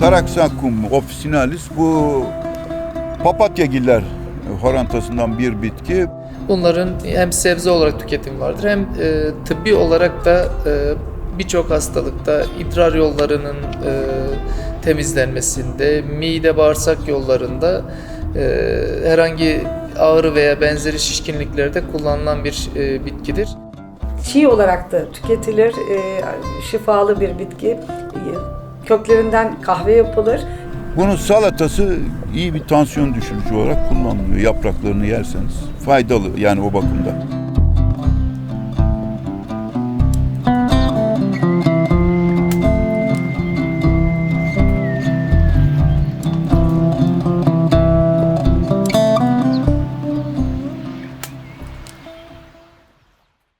Taraxacum officinalis bu papatyagiller horantasından bir bitki. Bunların hem sebze olarak tüketimi vardır hem e, tıbbi olarak da e, birçok hastalıkta idrar yollarının e, temizlenmesinde, mide bağırsak yollarında e, herhangi ağrı veya benzeri şişkinliklerde kullanılan bir e, bitkidir. Çiğ olarak da tüketilir. Ee, şifalı bir bitki. Köklerinden kahve yapılır. Bunun salatası iyi bir tansiyon düşürücü olarak kullanılıyor. Yapraklarını yerseniz faydalı yani o bakımdan.